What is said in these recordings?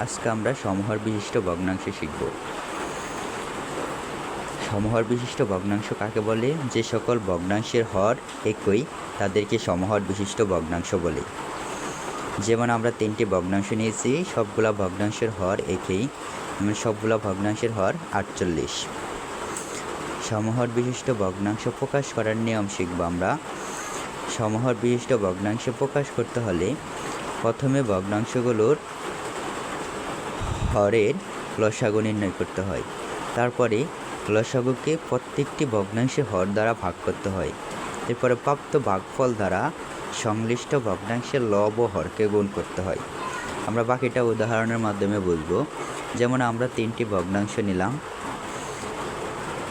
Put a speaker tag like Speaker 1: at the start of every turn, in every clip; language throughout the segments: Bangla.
Speaker 1: আজকে আমরা সমহর বিশিষ্ট ভগ্নাংশ শিখব। সমহর বিশিষ্ট ভগ্নাংশ কাকে বলে? যে সকল ভগ্নাংশের হর একই, তাদেরকে সমহর বিশিষ্ট ভগ্নাংশ বলে। যেমন আমরা তিনটি ভগ্নাংশ নিয়েছি, সবগুলা ভগ্নাংশের হর একই সবগুলা ভগ্নাংশের হর আটচল্লিশ। সমহর বিশিষ্ট ভগ্নাংশ প্রকাশ করার নিয়ম শিখব আমরা। সমহর বিশিষ্ট ভগ্নাংশ প্রকাশ করতে হলে প্রথমে ভগ্নাংশগুলোর হরের লসাগু নির্ণয় করতে হয়। তারপরে লসাগুকে প্রত্যেকটি ভগ্নাংশের হর দ্বারা ভাগ করতে হয়। এরপরে প্রাপ্ত ভাগফল দ্বারা সংশ্লিষ্ট ভগ্নাংশের লব ও হরকে গুণ করতে হয়। আমরা বাকিটা উদাহরণের মাধ্যমে বুঝব। যেমন আমরা তিনটি ভগ্নাংশ নিলাম।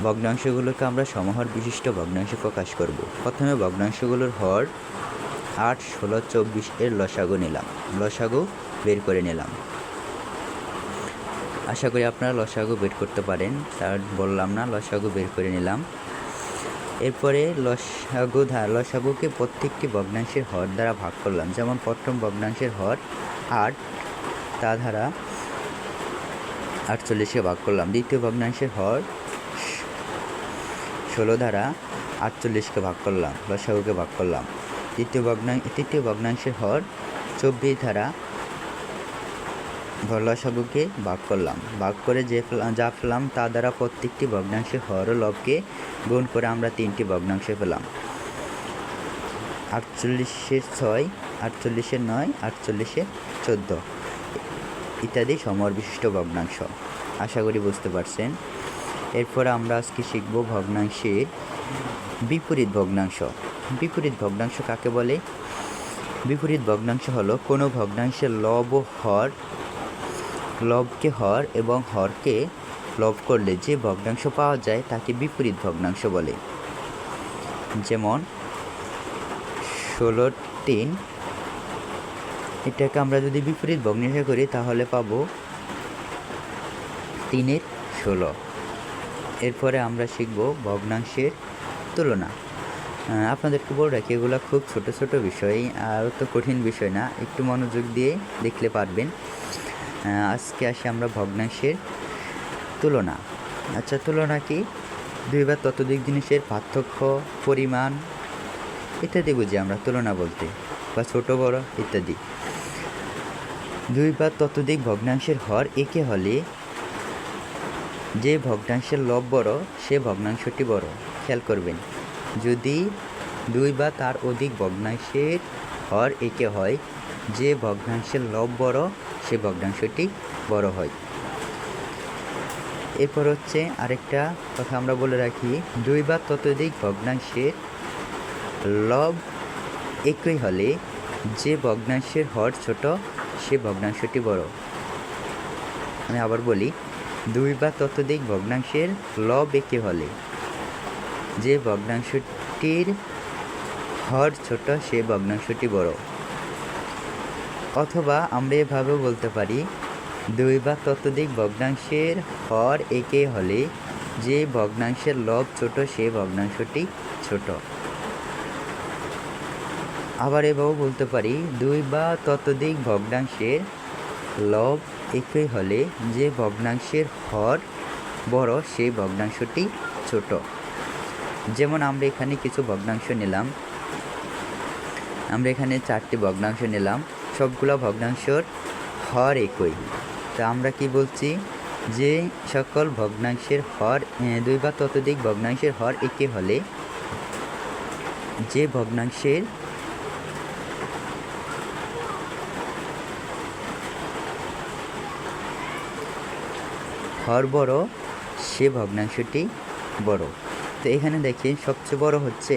Speaker 1: ভগ্নাংশগুলোকে আমরা সমহর বিশিষ্ট ভগ্নাংশ প্রকাশ করব। প্রথমে ভগ্নাংশগুলোর হর আট, ষোলো, চব্বিশ এর লসাগু নিলাম। লসাগু বের করে নিলাম। আশা করি আপনারা লসাগু বের করতে পারেন। তার বললাম না, লসাগু বের করে নিলাম। এরপরে লসাগু ধা, লসাগুকে প্রত্যেকটি ভগ্নাংশের হর দ্বারা ভাগ করলাম। যেমন প্রথম ভগ্নাংশের হর আট, তা দ্বারা আটচল্লিশে ভাগ করলাম। দ্বিতীয় ভগ্নাংশের হর ষোলো দ্বারা আটচল্লিশকে ভাগ করলাম, লসাগুকে ভাগ করলাম। তৃতীয় ভগ্নাং, তৃতীয় ভগ্নাংশের হর চব্বিশ ধারা লসাগুকে ভাগ করলাম। ভাগ করে যে যা পেলাম তা দ্বারা প্রত্যেকটি ভগ্নাংশে হর লবকে গুণ করে আমরা তিনটি ভগ্নাংশ পেলাম আটচল্লিশের ছয় আটচল্লিশের নয় আটচল্লিশের চোদ্দ ইত্যাদি সমর বিশিষ্ট ভগ্নাংশ। আশা করি বুঝতে পারছেন। এরপর আমরা আজকে শিখব ভগ্নাংশের বিপরীত ভগ্নাংশ। বিপরীত ভগ্নাংশ কাকে বলে? বিপরীত ভগ্নাংশ হলো কোনো ভগ্নাংশের লব ও হর লবকে হর এবং হরকে লব করলে যে ভগ্নাংশ পাওয়া যায় তাকে বিপরীত ভগ্নাংশ বলে। যেমন ষোলো তিন এটাকে আমরা যদি বিপরীত ভগ্নাংশ করি তাহলে পাবো তিনের ষোলো। এরপরে আমরা শিখব ভগ্নাংশের তুলনা। আপনাদেরকে বলে রাখি, এগুলো খুব ছোট ছোট বিষয়, আর তো কঠিন বিষয় না। একটু মনোযোগ দিয়ে দেখলে পারবেন। আজকে আসি আমরা ভগ্নাংশের তুলনা। আচ্ছা তুলনা কি? দুই বা ততোধিক জিনিসের পার্থক্য, পরিমাণ ইত্যাদি বুঝি আমরা, তুলনা বলতে, বা ছোট, বড় ইত্যাদি। দুই বা ততোধিক ভগ্নাংশের হর একে হলে যে ভগ্নাংশের লব বড়, সে ভগ্নাংশটি বড়। খেয়াল করবেন, যদি দুই বা তার অধিক ভগ্নাংশের হর একে হয়, যে ভগ্নাংশের লব বড়, সে ভগ্নাংশটি বড় হয়। এরপর হচ্ছে আরেকটা কথা আমরা বলে রাখি, দুই বা ততোধিক ভগ্নাংশের লব একই হলে যে ভগ্নাংশের হর ছোট, সে ভগ্নাংশটি বড়। আমি আবার বলি, দুই বা ততোধিক ভগ্নাংশের লব একে হলে যে ভগ্নাংশটির হর ছোট, সে ভগ্নাংশটি বড়। অথবা আমরা এভাবেও বলতে পারি, দুই বা ততোধিক ভগ্নাংশের হর একে হলে যে ভগ্নাংশের লব ছোট, সে ভগ্নাংশটি ছোট। আবার এভাবেও বলতে পারি, দুই বা ততোধিক ভগ্নাংশের লব একই হলে যে ভগ্নাংশের হর বড় সেই ভগ্নাংশটি ছোট। যেমন আমরা এখানে কিছু ভগ্নাংশ নিলাম। আমরা এখানে চারটি ভগ্নাংশ নিলাম। সবগুলো ভগ্নাংশর হর একই। তা আমরা কি বলছি? যে সকল ভগ্নাংশের হর দুই বা ততোধিক ভগ্নাংশের হর একই হলে যে ভগ্নাংশের হর বড়, সে ভগ্নাংশটি বড়। তো এখানে দেখি সবচেয়ে বড় হচ্ছে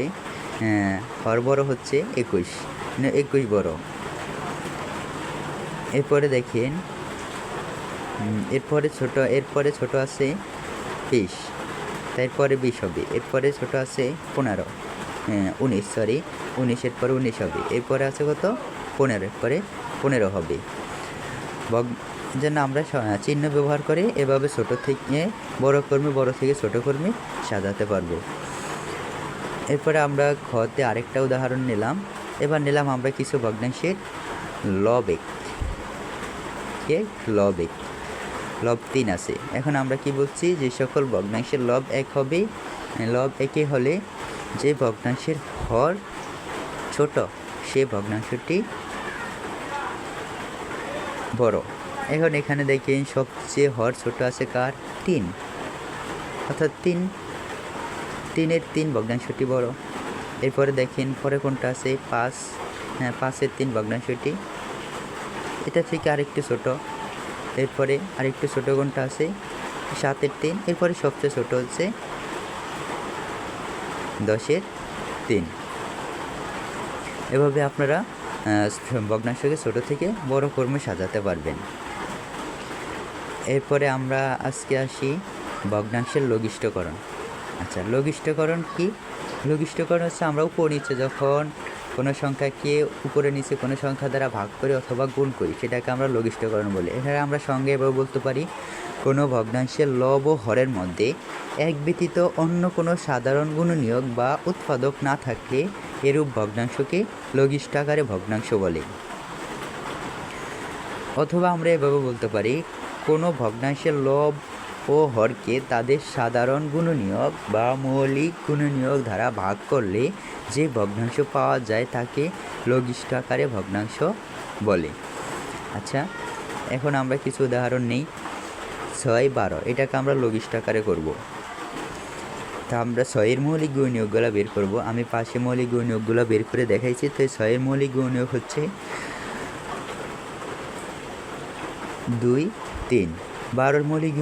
Speaker 1: হর বড় হচ্ছে একুশ মানে একুশ বড়। এরপরে দেখেন এরপরে ছোট এরপরে ছোট আছে বিশ, তারপরে বিশ হবে, এরপরে ছোট আছে পনেরো উনিশ সরি উনিশের পরে উনিশ হবে, এরপরে আছে কত? পনেরো, এরপরে পনেরো হবে। বগ, যেন আমরা চিহ্ন ব্যবহার করে এভাবে ছোট থেকে বড় কর্মী, বড় থেকে ছোট কর্মী সাজাতে পারব। এরপরে আমরা ঘতে আরেকটা উদাহরণ নিলাম। এবার নিলাম আমরা কিছু ভগ্নাংশের লবেক কে? লব। এক লব তিন আছে। এখন আমরা কি বলছি যে সকল ভগ্নাংশের লব এক হবে, লব একে হলে যে ভগ্নাংশের হর ছোট, সে ভগ্নাংশটি বড়। এখন এখানে দেখেন সবচেয়ে হর ছোট আছে কার? তিন। অর্থাৎ তিন তিনের তিন, ভগ্নাংশটি বড়। এরপরে দেখেন পরে কোনটা আছে? পাঁচ হ্যাঁ পাঁচের তিন, ভগ্নাংশটি। এটা থেকে আরেকটু ছোট। এরপরে আরেকটু ছোট কোনটা আছে? সাতের তিন। এরপরে সবচেয়ে ছোট হচ্ছে দশের তিন। এভাবে আপনারা ভগ্নাংশকে ছোট থেকে বড় কর্মে সাজাতে পারবেন। এরপরে আমরা আজকে আসি ভগ্নাংশের লঘিষ্ঠকরণ। আচ্ছা লঘিষ্ঠকরণ কি? লঘিষ্ঠকরণ হচ্ছে আমরা উপর নিচে যখন কোনো সংখ্যাকে উপরে নিচে কোনো সংখ্যা দ্বারা ভাগ করি অথবা গুণ করি, সেটাকে আমরা লঘিষ্ঠকরণ বলি। এখানে আমরা সঙ্গে এভাবে বলতে পারি, কোনো ভগ্নাংশের লব ও হরের মধ্যে এক ব্যতীত অন্য কোনো সাধারণ গুণনীয়ক বা উৎপাদক না থাকলে এরূপ ভগ্নাংশকে লঘিষ্ঠাকারে ভগ্নাংশ বলে। অথবা আমরা এভাবে বলতে পারি, কোনো ভগ্নাংশের লব ও হরকে তাদের সাধারণ গুণনীয়ক বা মৌলিক গুণনীয়ক দ্বারা ভাগ করলে যে ভগ্নাংশ পাওয়া যায় তাকে লঘিষ্ঠ আকারে ভগ্নাংশ বলে। আচ্ছা এখন আমরা কিছু উদাহরণ নেই। ছয় বারো, এটাকে আমরা লঘিষ্ঠ আকারে করব। তা আমরা ছয়ের মৌলিক গুণনীয়কগুলো বের করব। আমি পাশে মৌলিক গুণনীয়কগুলো বের করে দেখাইছি। তো ছয়ের মৌলিক গুণনীয়ক হচ্ছে দুই, তিন। বারোর মৌলিক